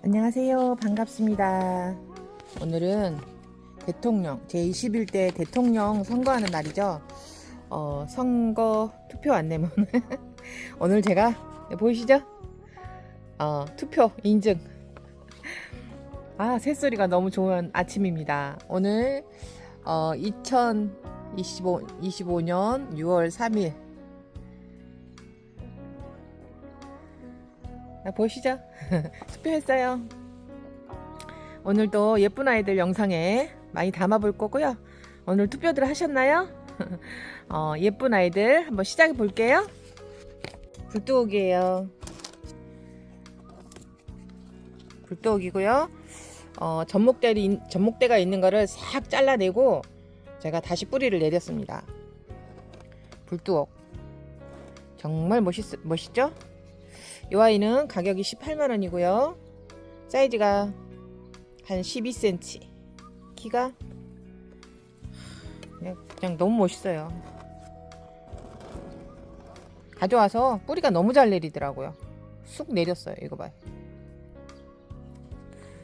안녕하세요. 반갑습니다. 오늘은 대통령, 제21대 대통령 선거하는 날이죠. 어, 선거 투표 안내문. 오늘 제가, 네, 보이시죠? 어, 투표 인증. 아, 새소리가 너무 좋은 아침입니다. 오늘, 어, 2025, 25년 6월 3일. 보이시죠? 투표했어요. 오늘도 예쁜 아이들 영상에 많이 담아볼 거고요. 오늘 투표들 하셨나요? 어, 예쁜 아이들 한번 시작해 볼게요. 불도옥이에요. 불도옥이고요. 어, 전목대리, 전목대가 있는 거를 싹 잘라내고 제가 다시 뿌리를 내렸습니다. 불도옥. 정말 멋있, 멋있죠? 이 아이는 가격이 18만원이고요. 사이즈가 한 12cm. 키가 그냥, 그냥 너무 멋있어요. 가져와서 뿌리가 너무 잘 내리더라고요. 쑥 내렸어요. 이거 봐요.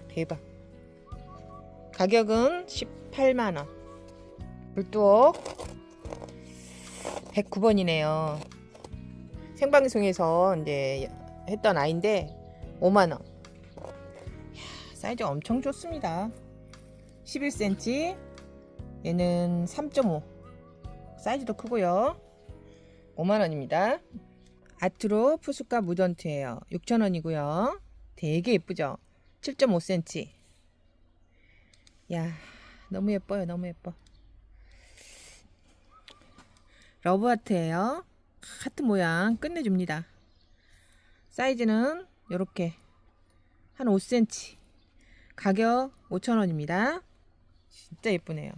대박. 가격은 18만원. 불두옥 109번이네요. 생방송에서 이제 했던 아이인데 5만 원. 사이즈 엄청 좋습니다. 11cm. 얘는 3.5. 사이즈도 크고요. 5만 원입니다. 아트로 푸스카 무던트예요. 6천 원이고요. 되게 예쁘죠? 7.5cm. 야, 너무 예뻐요. 너무 예뻐. 러브하트예요. 하트 모양 끝내줍니다. 사이즈는 이렇게 한 5cm. 가격 5,000원입니다. 진짜 예쁘네요.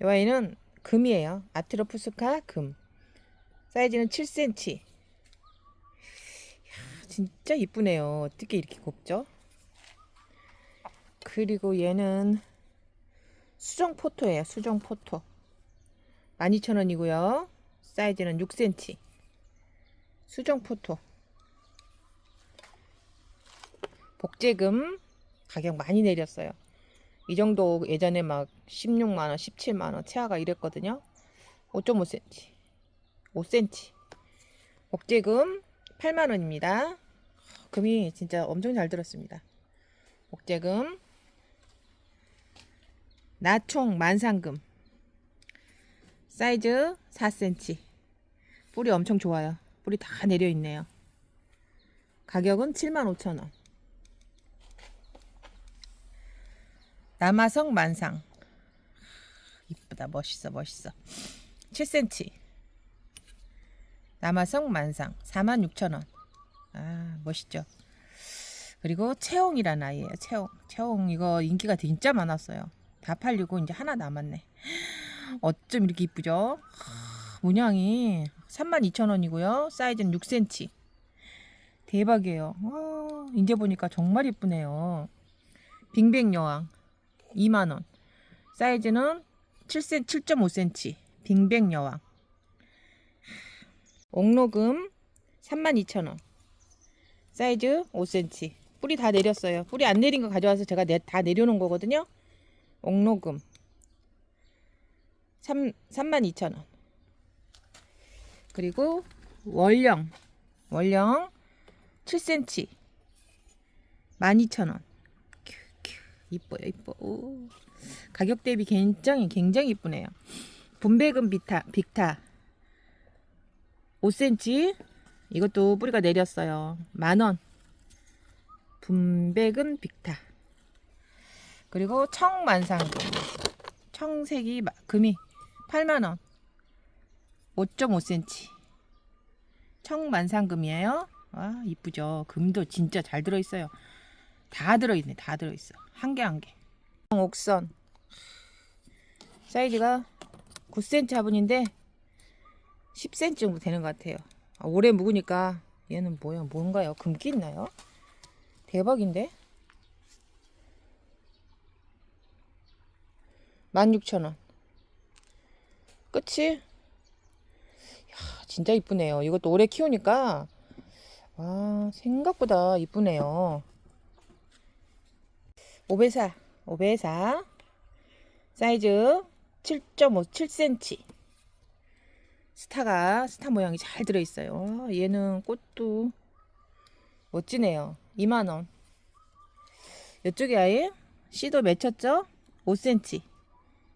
이 아이는 금이에요. 아트로푸스카 금. 사이즈는 7cm. 이야, 진짜 이쁘네요. 어떻게 이렇게 곱죠? 그리고 얘는 수정 포토예요. 수정 포토. 12,000원이고요. 사이즈는 6cm. 수정 포토. 복제금 가격 많이 내렸어요. 이 정도 예전에 막 16만원, 17만원 체화가 이랬거든요. 5.5cm. 5cm. 복제금 8만원입니다. 금이 진짜 엄청 잘 들었습니다. 복제금. 나총 만상금. 사이즈 4cm. 뿌리 엄청 좋아요. 뿌리 다 내려 있네요. 가격은 75,000원. 남아성 만상. 이쁘다. 멋있어. 멋있어. 7cm. 남아성 만상 46,000원. 아, 멋있죠. 그리고 채홍이라는 아이예요. 채홍. 채홍 이거 인기가 진짜 많았어요. 다 팔리고 이제 하나 남았네. 어쩜 이렇게 이쁘죠? 문양이 32,000원이고요. 사이즈는 6cm. 대박이에요. 와, 이제 보니까 정말 이쁘네요. 빙백 여왕 2만원. 사이즈는 7cm, 7.5cm. 빙백 여왕. 옥로금 32,000원. 사이즈 5cm. 뿌리 다 내렸어요. 뿌리 안 내린 거 가져와서 제가 내, 다 내려놓은 거거든요. 옥로금 3, 32,000원. 그리고 월령. 월령 7cm. 12,000원. 이뻐요, 이뻐. 오. 가격 대비 굉장히 굉장히 이쁘네요. 분배금 비타 빅타 5cm. 이것도 뿌리가 내렸어요. 만원. 분배금 빅타. 그리고 청만상금. 청색이 마- 금이 8만원. 5.5cm. 청만상금이에요. 와, 이쁘죠. 금도 진짜 잘 들어있어요. 다 들어있네. 다 들어있어. 한 개 한 개. 옥선. 사이즈가 9cm 화분인데 10cm 정도 되는 것 같아요. 아, 오래 묵으니까 얘는 뭐야? 뭔가요? 금기 있나요? 대박인데? 16,000원. 끝이? 야, 진짜 이쁘네요. 이것도 오래 키우니까 와, 생각보다 이쁘네요. 5배사 5배사. 사이즈 7.5 7cm 스타가 스타 모양이 잘 들어있어요. 와, 얘는 꽃도 멋지네요. 2만원. 이쪽에 아예 씨도 맺혔죠? 5cm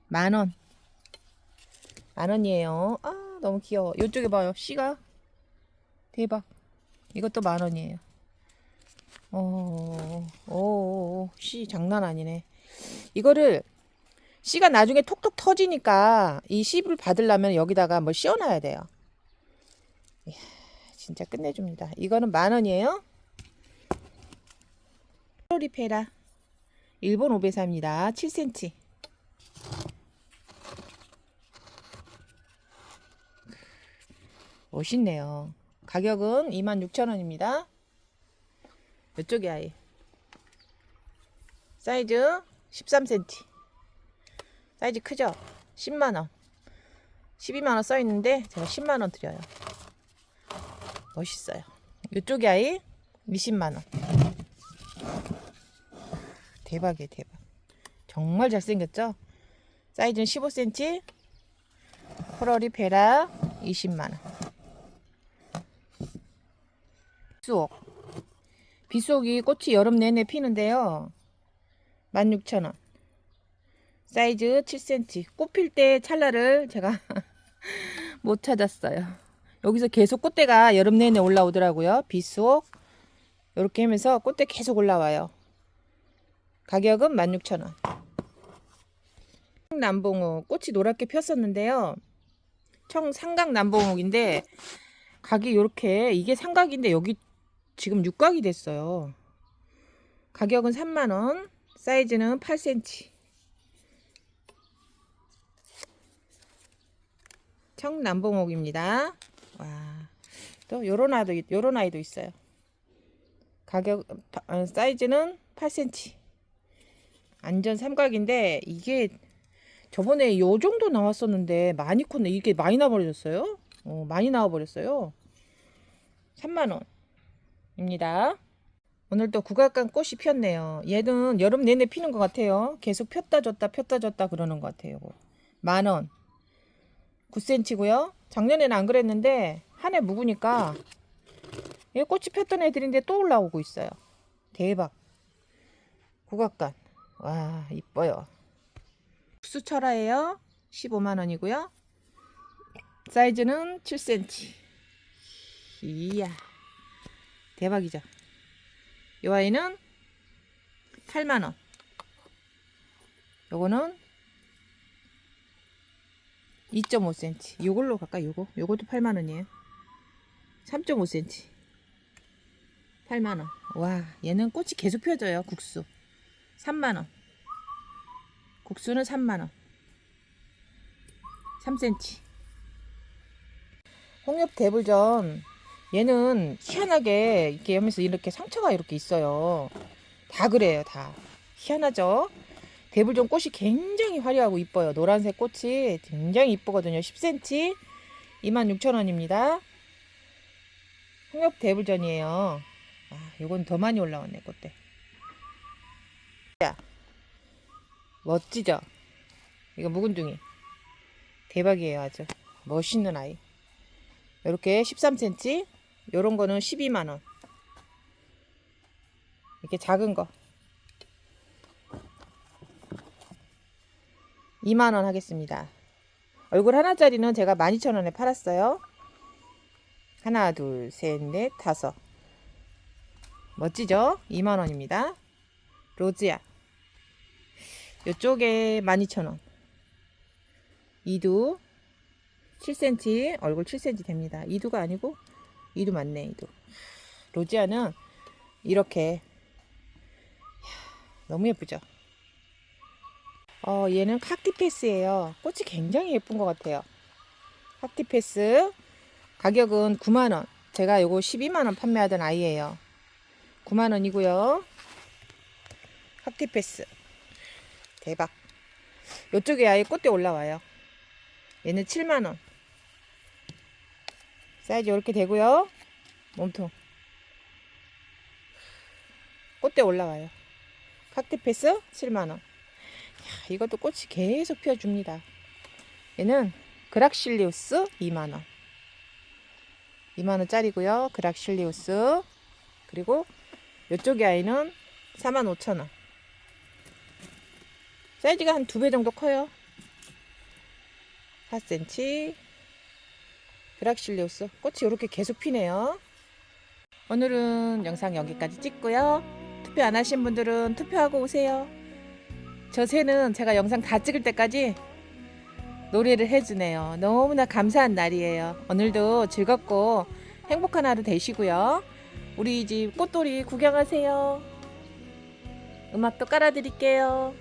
만원. 만원이에요. 아 너무 귀여워. 이쪽에 봐요. 씨가 대박. 이것도 만원이에요 어, 오, 씨 장난 아니네. 이거를 씨가 나중에 톡톡 터지니까 이 씨를 받으려면 여기다가 뭘 씌워놔야 돼요. 이야, 진짜 끝내줍니다. 이거는 만 원이에요. 프로리페라 일본 오베사입니다. 7cm. 멋있네요. 가격은 26,000원입니다. 이쪽이 아예 사이즈 13cm 사이즈 크죠? 10만원. 12만원 써있는데 제가 10만원 드려요. 멋있어요. 이쪽이 아이 20만원. 대박이에요 대박. 정말 잘생겼죠? 사이즈는 15cm 펄어리 베라 20만원. 수옥 비속이 꽃이 여름 내내 피는데요. 16,000원. 사이즈 7cm. 꽃필 때 찰나를 제가 못 찾았어요. 여기서 계속 꽃대가 여름 내내 올라오더라고요. 비속. 이렇게 하면서 꽃대 계속 올라와요. 가격은 16,000원. 남봉옥 꽃이 노랗게 폈었는데요. 청 삼각 남봉옥인데 각이 이렇게 이게 삼각인데 여기 지금 육각이 됐어요. 가격은 3만원, 사이즈는 8cm. 청남봉옥입니다. 와, 또 요런 아이도, 요런 아이도 있어요. 가격, 어, 사이즈는 8cm. 안전 삼각인데, 이게 저번에 요 정도 나왔었는데, 많이 컸네. 이게 많이 나와버렸어요. 어, 많이 나와버렸어요. 3만원. 입니다. 오늘 또 국악관 꽃이 피었네요. 얘는 여름 내내 피는 것 같아요. 계속 폈다 줬다 폈다 줬다 그러는 것 같아요. 만 원. 9cm고요. 작년에는 안 그랬는데 한 해 묵으니까 이 꽃이 폈던 애들인데 또 올라오고 있어요. 대박. 국악관. 와 이뻐요. 수철화예요. 15만 원이고요. 사이즈는 7cm. 이야. 대박이죠. 이 아이는 8만원. 요거는 2.5cm. 요걸로 갈까? 요거? 요것도 8만원이에요. 3.5cm. 8만원. 와, 얘는 꽃이 계속 펴져요. 국수. 3만원. 국수는 3만원. 3cm. 홍엽 대불전 얘는 희한하게 이렇게 하면서 이렇게 상처가 이렇게 있어요. 다 그래요, 다. 희한하죠? 대불종 꽃이 굉장히 화려하고 이뻐요. 노란색 꽃이 굉장히 이쁘거든요. 10cm 26,000원입니다. 홍엽 대불전이에요. 아, 요건 더 많이 올라왔네, 꽃대. 자, 멋지죠? 이거 묵은둥이. 대박이에요, 아주. 멋있는 아이. 이렇게 13cm 요런 거는 12만원. 이렇게 작은 거. 2만원 하겠습니다. 얼굴 하나짜리는 제가 12,000원에 팔았어요. 하나, 둘, 셋, 넷, 다섯. 멋지죠? 2만원입니다. 로즈야. 요쪽에 12,000원. 이두 7cm, 얼굴 7cm 됩니다. 이두가 아니고 이도 맞네 이도. 로지아는 이렇게. 너무 예쁘죠? 어 얘는 칵티패스예요. 꽃이 굉장히 예쁜 것 같아요. 칵티패스. 가격은 9만원. 제가 요거 12만원 판매하던 아이예요. 9만원이고요. 칵티패스. 대박. 요쪽에 아예 꽃대 올라와요. 얘는 7만원 사이즈 이렇게 되고요. 몸통. 꽃대 올라와요. 칵테페스 7만 원. 야, 이것도 꽃이 계속 피어줍니다. 얘는 그락실리우스 2만 원. 2만 원짜리고요. 그락실리우스. 그리고 이쪽의 아이는 4만 5천 원. 사이즈가 한 두 배 정도 커요. 4cm. 그락실리우스. 꽃이 이렇게 계속 피네요. 오늘은 영상 여기까지 찍고요. 투표 안 하신 분들은 투표하고 오세요. 저 새는 제가 영상 다 찍을 때까지 노래를 해주네요. 너무나 감사한 날이에요. 오늘도 즐겁고 행복한 하루 되시고요. 우리 집 꽃돌이 구경하세요. 음악도 깔아드릴게요.